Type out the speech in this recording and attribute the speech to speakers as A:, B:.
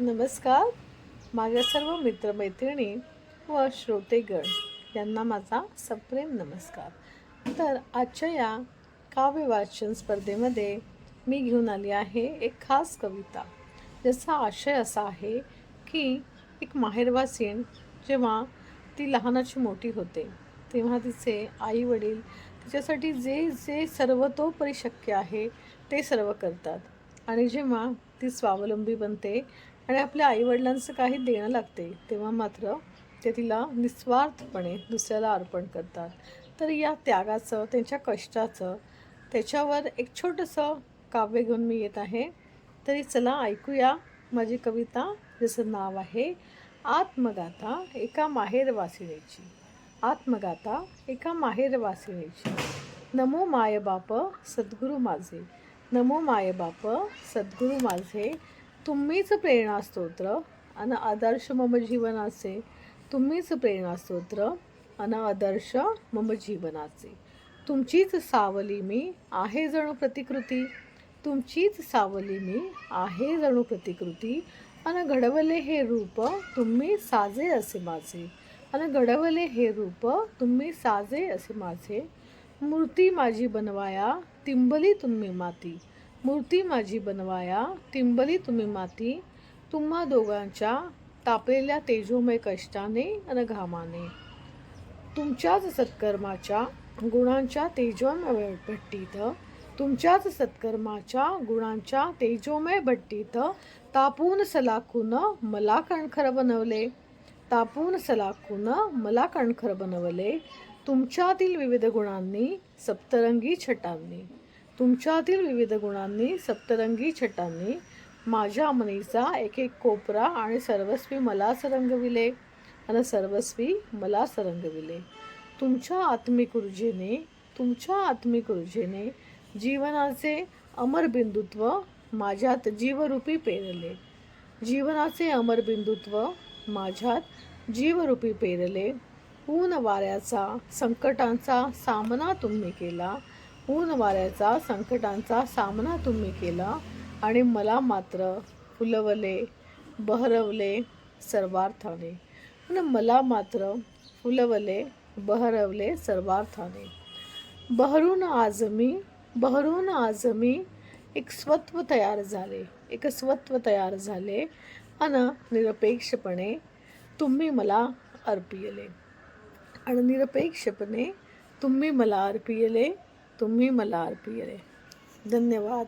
A: नमस्कार. माझ्या सर्व मित्रमैत्रिणी व श्रोतेगण यांना माझा सप्रेम नमस्कार. तर आजच्या या काव्य वाचन स्पर्धेमध्ये मी घेऊन आली आहे एक खास कविता. ज्याचा आशय असा आहे की एक माहेरवासीण जेव्हा ती लहानाची मोठी होते. तेव्हा तिचे आई वडील तिच्यासाठी जे जे सर्वतोपरी शक्य आहे ते सर्व करतात. आणि जेव्हा ती स्वावलंबी बनते आणि आपल्या आईवडिलांचं काही देणं लागते तेव्हा मात्र ते तिला निस्वार्थपणे दुसऱ्याला अर्पण करतात. तर या त्यागाचं त्यांच्या कष्टाचं त्याच्यावर एक छोटंसं काव्य घेऊन मी येत आहे. तरी चला ऐकूया माझी कविता जसं नाव आहे आत्मगाथा एका माहेरवासिनीची आत्मगाथा एका माहेरवासिनीची नमो माय बाप सद्गुरू माझे. नमो माय बाप सद्गुरू माझे. तुम्हीच प्रेरणास्तोत्र अन आदर्श मम जीवनाचे. तुम्हीच प्रेरणास्तोत्र अन आदर्श मम जीवनाचे. तुमचीच सावली मी आहे जणू प्रतिकृती. तुमचीच सावली मी आहे जणू प्रतिकृती. अन घडवले हे रूप तुम्ही साजे असे माझे. अन घडवले हे रूप तुम्ही साजे असे माझे. मूर्ती माझी बनवाया तिंबली तुम्ही माती. मूर्ती माझी बनवाया तिंबली तुम्ही माती तुम्हा दोघांच्या तापलेल्या तेजोमय कष्टाने अन घामाने. तुमच्याच सत्कर्माच्या गुणांच्या तेजोमय भट्टीत तुमच्याच सत्कर्माच्या गुणांच्या तेजोमय भट्टीत तापून सलाखून मला कणखर बनवले. तापून सलाखून मला कणखर बनवले. तुमच्यातील विविध गुणांनी सप्तरंगी छटांनी. तुमच्यातील विविध गुणांनी सप्तरंगी छटांनी माझ्या मनीचा एक एक कोपरा आणि सर्वस्वी मलाच रंगविले आणि सर्वस्वी मलाच रंगविले तुमच्या आत्मिक ऊर्जेने तुमच्या आत्मिक ऊर्जेने जीवनाचे अमरबिंदुत्व माझ्यात जीवरूपी पेरले. जीवनाचे अमरबिंदुत्व माझ्यात जीवरूपी पेरले. ऊन वाऱ्याचा संकटांचा सामना तुम्ही केला. ऊन वाऱ्याचा संकटांचा सामना तुम्ही केला आणि मला मात्र फुलवले बहरवले सर्वार्थाने. आणि मला मात्र फुलवले बहरवले सर्वार्थाने. बहरून आज मी बहरून आज मी एक स्वत्व तयार झाले एक स्वत्व तयार झाले आणि निरपेक्षपणे तुम्ही मला अर्पियले. आणि निरपेक्षपणे तुम्ही मला अर्पियले तुम्ही मला अर्पिले धन्यवाद.